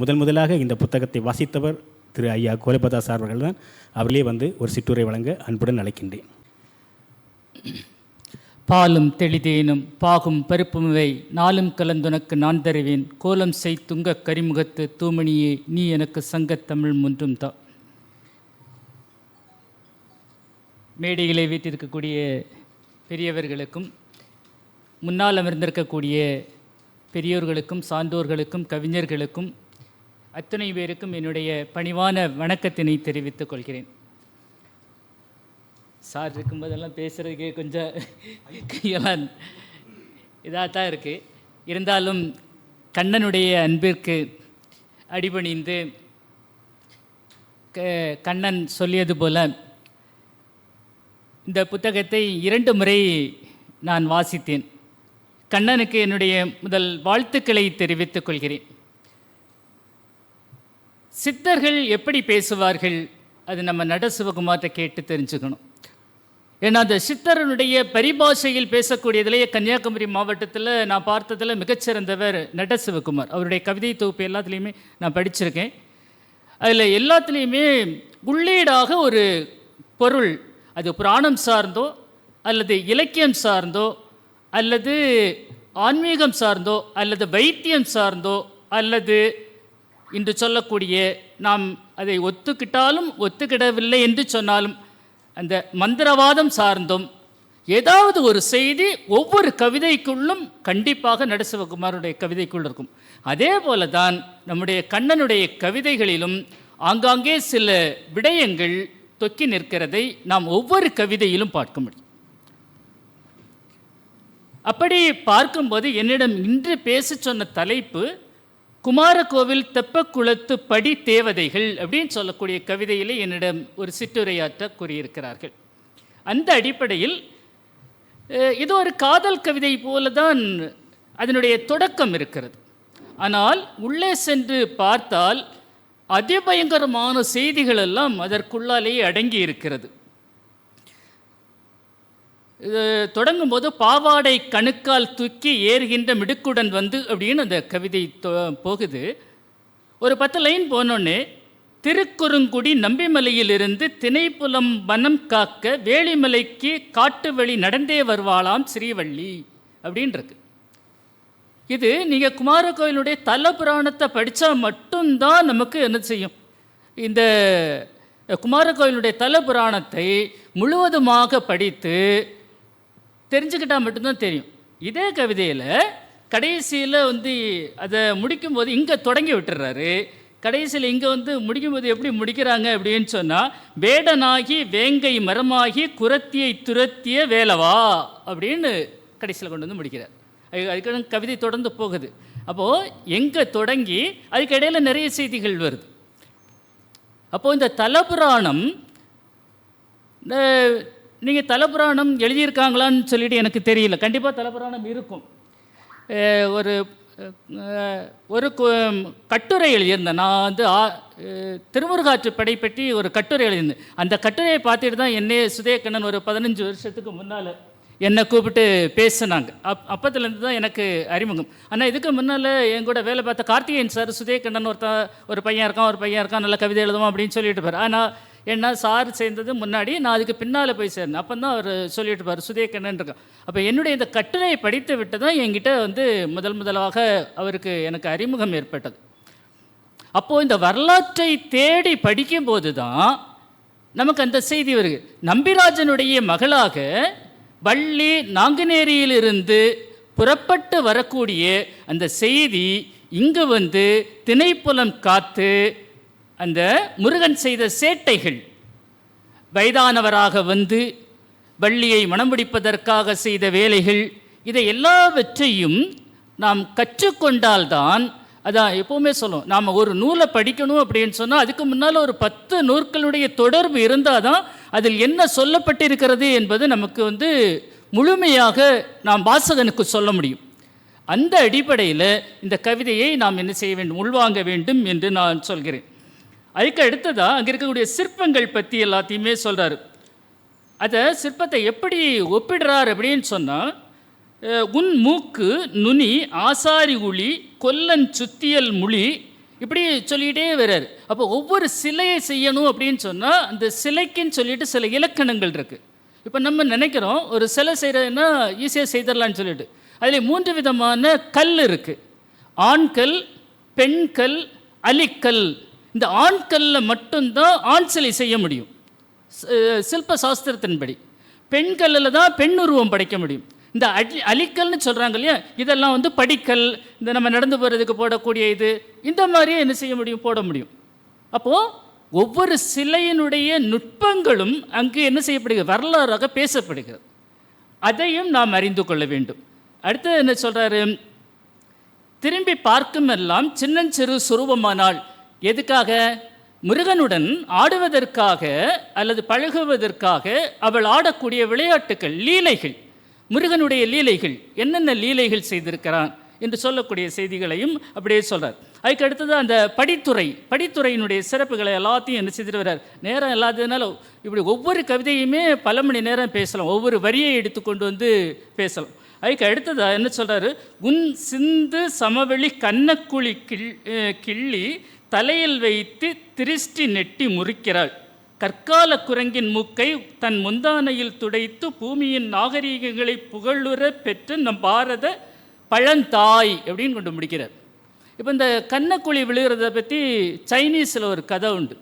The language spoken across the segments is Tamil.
முதல் முதலாக இந்த புத்தகத்தை வாசித்தவர் திரு ஐயா கோலபதாஸ் அவர்கள் தான் அவர்களே வந்து ஒரு சிற்றுரை வழங்க அன்புடன் அழைக்கின்றேன். பாலும் தெளிதேனும் பாகும் பருப்புமுவை நாளும் கலந்துனக்கு நான் தருவேன். கோலம் செய் துங்க கரிமுகத்து தூமணியே நீ எனக்கு சங்கத்தமிழ் முன்றும் தா. மேடைகளை வீட்டிருக்கக்கூடிய பெரியவர்களுக்கும் முன்னால் அமர்ந்திருக்கக்கூடிய பெரியோர்களுக்கும் சான்றோர்களுக்கும் கவிஞர்களுக்கும் அத்தனை பேருக்கும் என்னுடைய பணிவான வணக்கத்தினை தெரிவித்துக் கொள்கிறேன். சார் இருக்கும்போதெல்லாம் பேசுகிறதுக்கே கொஞ்சம் கையெல்லாம் இதாக தான் இருக்குது இருந்தாலும் கண்ணனுடைய அன்பிற்கு அடிபணிந்து க கண்ணன் சொல்லியது போல இந்த புத்தகத்தை இரண்டு முறை நான் வாசித்தேன். கண்ணனுக்கு என்னுடைய முதல் வாழ்த்துக்களை தெரிவித்துக் கொள்கிறேன். சித்தர்கள் எப்படி பேசுவார்கள்? அது நம்ம நட சிவகுமார்கிட்ட கேட்டு தெரிஞ்சுக்கணும். ஏன்னா அந்த சித்தரனுடைய பரிபாஷையில் பேசக்கூடியதிலேயே கன்னியாகுமரி மாவட்டத்தில் நான் பார்த்ததில் மிகச்சிறந்தவர் நட சிவகுமார். அவருடைய கவிதை தொகுப்பு எல்லாத்துலேயுமே நான் படிச்சிருக்கேன். அதில் எல்லாத்துலேயுமே உள்ளீடாக ஒரு பொருள் அது புராணம் சார்ந்தோ அல்லது இலக்கியம் சார்ந்தோ அல்லது ஆன்மீகம் சார்ந்தோ அல்லது வைத்தியம் சார்ந்தோ அல்லது என்று சொல்லக்கூடிய நாம் அதை ஒத்துக்கிட்டாலும் ஒத்துக்கிடவில்லை என்று சொன்னாலும் அந்த மந்திரவாதம் சார்ந்தும் ஏதாவது ஒரு செய்தி ஒவ்வொரு கவிதைக்குள்ளும் கண்டிப்பாக நடசிவகுமாருடைய கவிதைக்குள் இருக்கும். அதே போல தான் நம்முடைய கண்ணனுடைய கவிதைகளிலும் ஆங்காங்கே சில விடயங்கள் தொக்கி நிற்கிறதை நாம் ஒவ்வொரு கவிதையிலும் பார்க்க முடியும். அப்படி பார்க்கும்போது என்னிடம் இன்று பேச சொன்ன தலைப்பு குமாரகோவில் தெப்பக்குளத்து படி தேவதைகள் அப்படின்னு சொல்லக்கூடிய கவிதையிலே என்னிடம் ஒரு சிற்றுரையாற்ற கூறியிருக்கிறார்கள். அந்த அடிப்படையில் இது ஒரு காதல் கவிதை போல தான் அதனுடைய தொடக்கம் இருக்கிறது. ஆனால் உள்ளே சென்று பார்த்தால் அதிபயங்கரமான செய்திகள் எல்லாம் அதற்குள்ளாலேயே அடங்கி இருக்கிறது தொடங்கும் போது பாவாடை கணுக்கால் தூக்கி ஏறுகின்ற மிடுக்குடன் வந்து அப்படின்னு அந்த கவிதை தொ- போகுது. ஒரு பத்து லைன் போனோடனே திருக்குறுங்குடி நம்பிமலையிலிருந்து திணைப்புலம் வனம் காக்க வேலிமலைக்கு காட்டு வழி நடந்தே வருவாளாம் ஸ்ரீவள்ளி அப்படின்றது இது நீங்கள் குமார கோயிலுடைய தல புராணத்தை படித்தா மட்டும்தான் நமக்கு என்ன செய்யும்? இந்த குமார கோயிலுடைய தல புராணத்தை முழுவதுமாக படித்து தெரிஞ்சுக்கிட்டால் மட்டும்தான் தெரியும். இதே கவிதையில் கடைசியில் வந்து அதை முடிக்கும்போது இங்கே தொடங்கி விட்டுறாரு கடைசியில் இங்கே வந்து முடிக்கும்போது எப்படி முடிக்கிறாங்க அப்படின்னு சொன்னால் வேடனாகி வேங்கை மரமாகி குரத்தியை துரத்திய வேலவா? அப்படின்னு கடைசியில் கொண்டு வந்து முடிக்கிறார். அது- அதுக்கு கவிதை தொடர்ந்து போகுது. அப்போது எங்கே தொடங்கி அதுக்கு நிறைய செய்திகள் வருது. அப்போது இந்த தலபுராணம் நீங்கள் தலபுராணம் எழுதியிருக்காங்களான்னு சொல்லிட்டு எனக்கு தெரியல. கண்டிப்பாக தலபுராணம் இருக்கும். ஒரு ஒரு கு- கட்டுரை எழுதியிருந்தேன். நான் வந்து ஆ- அஹ் திருமுருகாற்றுப்படை பற்றி ஒரு கட்டுரை எழுதியிருந்தேன். அந்த கட்டுரையை பார்த்துட்டு தான் என்னே சுதயக்கண்ணன் ஒரு பதினஞ்சு வருஷத்துக்கு முன்னால் என்னை கூப்பிட்டு பேசினாங்க. அப் அப்பத்துலேருந்து தான் எனக்கு அறிமுகம். ஆனால் இதுக்கு முன்னால் என் கூட வேலை பார்த்த கார்த்திகேயன் சார் சுதயக்கண்ணன் ஒருத்த ஒரு பையன் இருக்கான் ஒரு பையன் இருக்கான் நல்ல கவிதை எழுதுவான் அப்படின்னு சொல்லிட்டு பாரு ஆனால் ஏன்னா சார் சேர்ந்தது முன்னாடி நான் அதுக்கு பின்னால் போய் சேர்ந்தேன். அப்போ தான் அவர் சொல்லிட்டு பாரு சுதேக்கண்ணன் இருக்கும் அப்போ என்னுடைய இந்த கட்டுரையை படித்து விட்டு தான் என்கிட்ட வந்து முதல் முதலாக அவருக்கு எனக்கு அறிமுகம் ஏற்பட்டது. அப்போது இந்த வரலாற்றை தேடி படிக்கும்போது தான் நமக்கு அந்த செய்தி வருது. நம்பிராஜனுடைய மகளாக வள்ளி நாங்குநேரியிலிருந்து புறப்பட்டு வரக்கூடிய அந்த செய்தி இங்கு வந்து திணைப்புலம் காத்து அந்த முருகன் செய்த சேட்டைகள். வயதானவராக வந்து வள்ளியை மணமுடிப்பதற்காக செய்த வேலைகள் இதை எல்லாவற்றையும் நாம் கற்றுக்கொண்டால்தான் அதான் எப்போவுமே சொல்லும் நாம் ஒரு நூலை படிக்கணும் அப்படின்னு சொன்னால் அதுக்கு முன்னால் ஒரு பத்து நூற்களுடைய தொடர்பு இருந்தால் தான் அதில் என்ன சொல்லப்பட்டிருக்கிறது என்பது நமக்கு வந்து முழுமையாக நாம் வாசகனுக்கு சொல்ல முடியும். அந்த அடிப்படையில் இந்த கவிதையை நாம் என்ன செய்ய வேண்டும் உள்வாங்க வேண்டும் என்று நான் சொல்கிறேன். அதுக்கு அடுத்ததாக அங்கே இருக்கக்கூடிய சிற்பங்கள் பற்றி எல்லாத்தையுமே சொல்கிறாரு அதை சிற்பத்தை எப்படி ஒப்பிடுறார் அப்படின்னு சொன்னால் உன் மூக்கு நுனி ஆசாரி உளி கொல்லன் சுத்தியல் முழி இப்படி சொல்லிகிட்டே வர்றார். அப்போ ஒவ்வொரு சிலையை செய்யணும் அப்படின்னு சொன்னால் அந்த சிலைக்குன்னு சொல்லிட்டு சில இலக்கணங்கள் இருக்குது இப்போ நம்ம நினைக்கிறோம் ஒரு சிலை செய்கிறதுன்னா ஈஸியாக செய்திடலான்னு சொல்லிட்டு. அதில் மூன்று விதமான கல் இருக்குது ஆண்கல் பெண்கல் அலிக்கல். இந்த ஆண்கல்ல மட்டும்தான் ஆண் சிலை செய்ய முடியும். சிற்ப சில்ப சாஸ்திரத்தின்படி. பெண்களில் தான் பெண் உருவம் படைக்க முடியும். இந்த அடி அலிக்கல்னு சொல்கிறாங்க இல்லையா? இதெல்லாம் வந்து படிக்கல் இந்த நம்ம நடந்து போகிறதுக்கு போடக்கூடிய இது இந்த மாதிரியே என்ன செய்ய முடியும்? போட முடியும். அப்போது ஒவ்வொரு சிலையினுடைய நுட்பங்களும் அங்கு என்ன செய்யப்படுகிறது? வரலாறாக பேசப்படுகிறது. அதையும் நாம் அறிந்து கொள்ள வேண்டும். அடுத்தது என்ன சொல்கிறாரு திரும்பி பார்க்கும் எல்லாம் சின்னஞ்சிறு சுரூபமானால் எதுக்காக? முருகனுடன் ஆடுவதற்காக அல்லது பழகுவதற்காக அவள் ஆடக்கூடிய விளையாட்டுகள் லீலைகள். முருகனுடைய லீலைகள் என்னென்ன லீலைகள் செய்திருக்கிறான் என்று சொல்லக்கூடிய செய்திகளையும் அப்படியே சொல்கிறார் அதுக்கு அடுத்தது அந்த படித்துறை படித்துறையினுடைய சிறப்புகளை எல்லாத்தையும் என்ன செய்துட்டு வர்றார் நேரம் இல்லாததுனால இப்படி ஒவ்வொரு கவிதையுமே பல மணி நேரம் பேசலாம். ஒவ்வொரு வரியை எடுத்துக்கொண்டு வந்து பேசலாம். அதுக்கு அடுத்ததாக என்ன சொல்கிறாரு உன் சிந்து சமவெளி கண்ணக்குழி கிள் கிள்ளி தலையில் வைத்து திருஷ்டி நெட்டி முறிக்கிறாள். கற்கால குரங்கின் மூக்கை தன் முந்தானையில் துடைத்து பூமியின் நாகரீகங்களை புகழுற பெற்று நம் பாரத பழந்தாய் அப்படின்னு கொண்டு முடிக்கிறார். இப்போ இந்த கண்ணக்குழி விழுகிறத பற்றி சைனீஸில் ஒரு கதை உண்டு.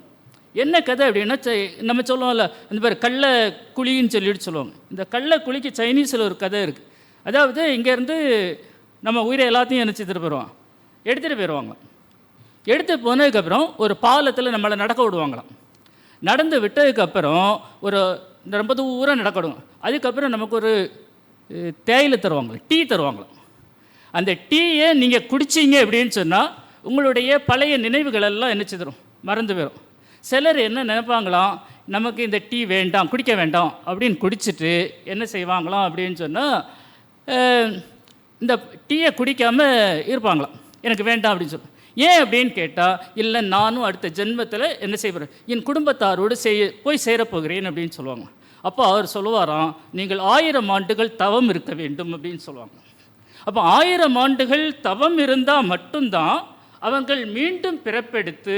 என்ன கதை அப்படின்னா சை- நம்ம சொல்லுவோம்ல அந்த பேர் கள்ள குழின்னு சொல்லிட்டு சொல்லுவாங்க. இந்த கள்ள குழிக்கு சைனீஸில் ஒரு கதை இருக்குது அதாவது இங்கேருந்து நம்ம உயிரை எல்லாத்தையும் என்ன எடுத்துகிட்டு போயிடுவோம். எடுத்துகிட்டு போயிடுவாங்க. எடுத்து போனதுக்கப்புறம் ஒரு பாலத்தில் நம்மளை நடக்க விடுவாங்களாம். நடந்து விட்டதுக்கப்புறம் ஒரு ரொம்ப தூரம் நடக்கணும். அதுக்கப்புறம் நமக்கு ஒரு தேயிலை தருவாங்க டீ தருவாங்களாம். அந்த டீயை நீங்கள் குடிச்சீங்க அப்படின்னு சொன்னால் உங்களுடைய பழைய நினைவுகள் எல்லாம் என்ன செய்திடும் மறந்து போயிடும் சிலர் என்ன நினைப்பாங்களாம்? நமக்கு இந்த டீ வேண்டாம் குடிக்க வேண்டாம் அப்படின்னு குடிச்சிட்டு என்ன செய்வாங்களாம் அப்படின்னு சொன்னால் இந்த டீயை குடிக்காமல் இருப்பாங்களாம். எனக்கு வேண்டாம் அப்படின்னு சொல்லி. ஏன் அப்படின்னு கேட்டால் இல்லை நானும் அடுத்த ஜென்மத்தில் என்ன செய்ய என் குடும்பத்தாரோடு செய்ய போய் சேரப்போகிறேன் அப்படின்னு சொல்லுவாங்க. அப்போ அவர் சொல்லுவாராம் நீங்கள் ஆயிரம் ஆண்டுகள் தவம் இருக்க வேண்டும் அப்படின்னு சொல்லுவாங்க. அப்போ ஆயிரம் ஆண்டுகள் தவம் இருந்தால் மட்டும்தான் அவங்கள் மீண்டும் பிறப்பெடுத்து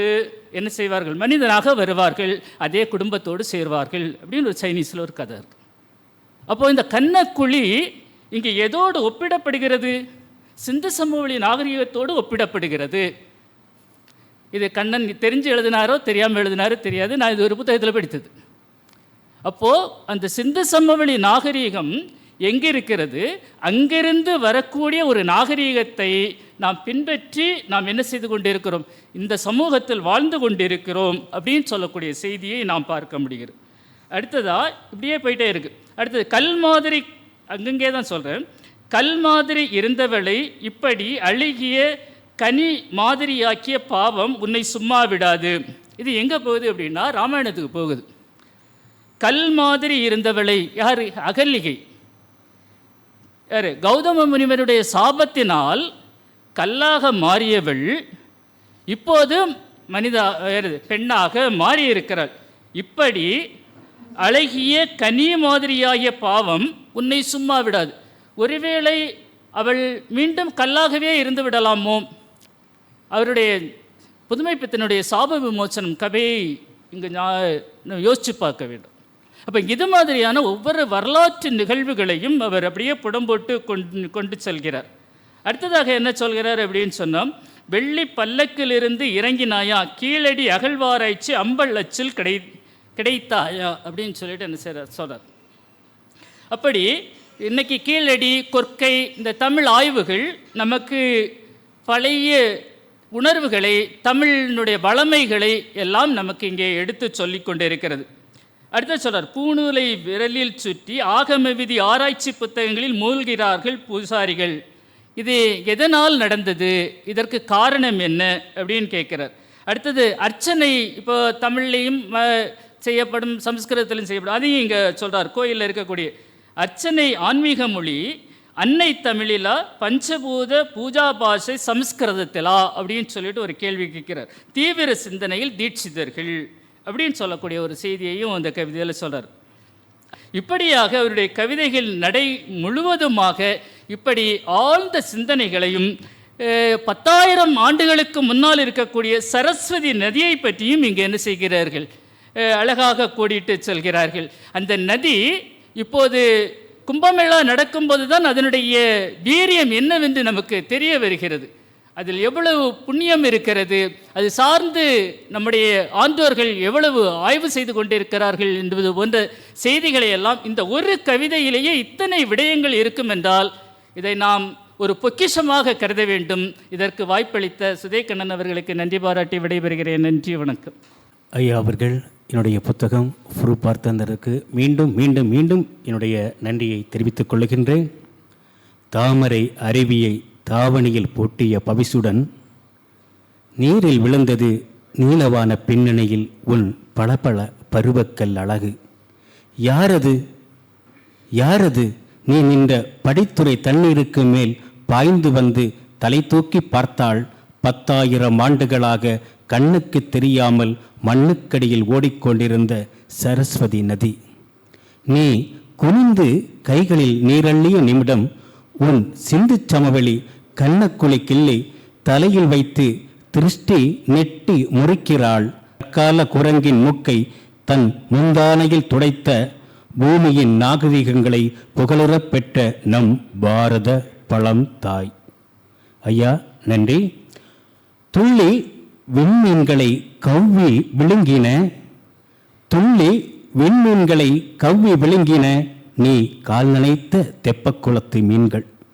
என்ன செய்வார்கள்? மனிதனாக வருவார்கள் அதே குடும்பத்தோடு சேர்வார்கள் அப்படின்னு ஒரு சைனீஸில் ஒரு கதை இருக்குது அப்போது இந்த கன்னக்குழி இங்கே எதோடு ஒப்பிடப்படுகிறது? சிந்து சமவெளி நாகரிகத்தோடு ஒப்பிடப்படுகிறது. இது கண்ணன் தெரிஞ்சு எழுதினாரோ தெரியாமல் எழுதினாரோ தெரியாது. நான் இது ஒரு புத்தகத்தில் படித்தது. அப்போது அந்த சிந்து சமவெளி நாகரீகம் எங்கே இருக்கிறது அங்கிருந்து வரக்கூடிய ஒரு நாகரீகத்தை நாம் பின்பற்றி நாம் என்ன செய்து கொண்டிருக்கிறோம்? இந்த சமூகத்தில் வாழ்ந்து கொண்டிருக்கிறோம் அப்படின்னு சொல்லக்கூடிய செய்தியை நாம் பார்க்க முடிகிறது. அடுத்ததாக இப்படியே போயிட்டே இருக்கு. அடுத்தது கல் மாதிரி அங்கங்கே தான் சொல்கிறேன் கல் மாதிரி இருந்தவளை இப்படி அழுகிய கனி மாதிரியாக்கிய பாவம் உன்னை சும்மா விடாது. இது எங்கே போகுது அப்படின்னா ராமாயணத்துக்கு போகுது. கல் மாதிரி இருந்தவளை யார்? அகல்லிகை. யார்? கௌதம முனிவருடைய சாபத்தினால் கல்லாக மாறியவள் இப்போது மனித பெண்ணாக மாறியிருக்கிறாள். இப்படி அழகிய கனி மாதிரியாகிய பாவம் உன்னை சும்மா விடாது. ஒருவேளை அவள் மீண்டும் கல்லாகவே இருந்து விடலாமோ? அவருடைய புதுமைப்பித்தனுடைய சாப விமோச்சனம் கதையை இங்கே நான் யோசித்து பார்க்க வேண்டும். அப்போ இது மாதிரியான ஒவ்வொரு வரலாற்று நிகழ்வுகளையும் அவர் அப்படியே புடம்போட்டு கொண்டு கொண்டு செல்கிறார். அடுத்ததாக என்ன சொல்கிறார் அப்படின்னு சொன்னால் வெள்ளி பல்லக்கிலிருந்து இறங்கினாயா? கீழடி அகழ்வாராய்ச்சி அம்பல் அச்சில் கிடை கிடைத்தாயா? அப்படின்னு சொல்லிட்டு என்ன செய்கிறார் சொல்கிறார் அப்படி இன்னைக்கு கீழடி கொற்கை இந்த தமிழ் ஆய்வுகள் நமக்கு பழைய உணர்வுகளை தமிழினுடைய வளமைகளை எல்லாம் நமக்கு இங்கே எடுத்து சொல்லி கொண்டிருக்கிறது. அடுத்து சொல்றார் பூநூலை விரலில் சுற்றி ஆகம விதி ஆராய்ச்சி புத்தகங்களில் மூழ்கிறார்கள் பூசாரிகள். இது எதனால் நடந்தது? இதற்கு காரணம் என்ன? அப்படின்னு கேட்குறார். அடுத்தது அர்ச்சனை இப்போ தமிழ்லையும் செய்யப்படும் சம்ஸ்கிருதத்திலும் செய்யப்படும் அதையும் இங்கே சொல்கிறார் கோயிலில் இருக்கக்கூடிய அர்ச்சனை ஆன்மீக மொழி அன்னை தமிழிலா பஞ்சபூத பூஜா பாஷை சம்ஸ்கிருதத்திலா அப்படின்னு சொல்லிட்டு ஒரு கேள்வி கேட்கிறார். தீவிர சிந்தனையில் தீட்சிதர்கள் அப்படின்னு சொல்லக்கூடிய ஒரு செய்தியையும் அந்த கவிதையில் சொல்கிறார் இப்படியாக அவருடைய கவிதைகள் நடை முழுவதுமாக இப்படி ஆழ்ந்த சிந்தனைகளையும் பத்தாயிரம் ஆண்டுகளுக்கு முன்னால் இருக்கக்கூடிய சரஸ்வதி நதியை பற்றியும் இங்கே என்ன செய்கிறார்கள்? அழகாக கோடிட்டு செல்கிறார்கள். அந்த நதி இப்போது கும்பமேளா நடக்கும்போது தான் அதனுடைய வீரியம் என்னவென்று நமக்கு தெரிய வருகிறது. அதில் எவ்வளவு புண்ணியம் இருக்கிறது அது சார்ந்து நம்முடைய ஆண்டோர்கள் எவ்வளவு ஆய்வு செய்து கொண்டிருக்கிறார்கள் என்பது போன்ற செய்திகளை எல்லாம் இந்த ஒரு கவிதையிலேயே இத்தனை விடயங்கள் இருக்கும் என்றால் இதை நாம் ஒரு பொக்கிஷமாக கருத வேண்டும். இதற்கு வாய்ப்பளித்த சுதேகண்ணன் அவர்களுக்கு நன்றி பாராட்டி விடைபெறுகிறேன். நன்றி வணக்கம். ஐயா அவர்கள் என்னுடைய புத்தகம் ஃபுரு பார்த்தந்தருக்கு மீண்டும் மீண்டும் மீண்டும் என்னுடைய நன்றியை தெரிவித்துக் கொள்கின்றேன் தாமரை அருவியை தாவணியில் பூட்டிய பவிசுடன் நீரில் விழுந்தது நீளவான பின்னணியில் உன் பளபள பருவக்கல் அழகு. யாரது? யாரது? நீ நின்ற படித்துறை தண்ணீருக்கு மேல் பாய்ந்து வந்து தலை தூக்கி பார்த்தால் பத்தாயிரம் ஆண்டுகளாக கண்ணுக்கு தெரியாமல் மண்ணுக்கடியில் ஓடிக்கொண்டிருந்த சரஸ்வதி நதி. நீ குனிந்து கைகளில் நீரள்ளிய நிமிடம் உன் சிந்து சமவெளி கண்ணக்குழி கிள்ளி தலையில் வைத்து திருஷ்டி நெட்டி முறிக்கிறாள். கால குரங்கின் மூக்கை தன் முந்தானையில் துடைத்த பூமியின் நாகரிகங்களை புகழுறப் பெற்ற நம் பாரத பழம் தாய். ஐயா நன்றி. துள்ளி விண்மீன்களை கவ்வி விழுங்கின துள்ளி விண்மீன்களை கவ்வி விழுங்கின நீ கால் நனைத்த தெப்பக்குளத்து மீன்கள்.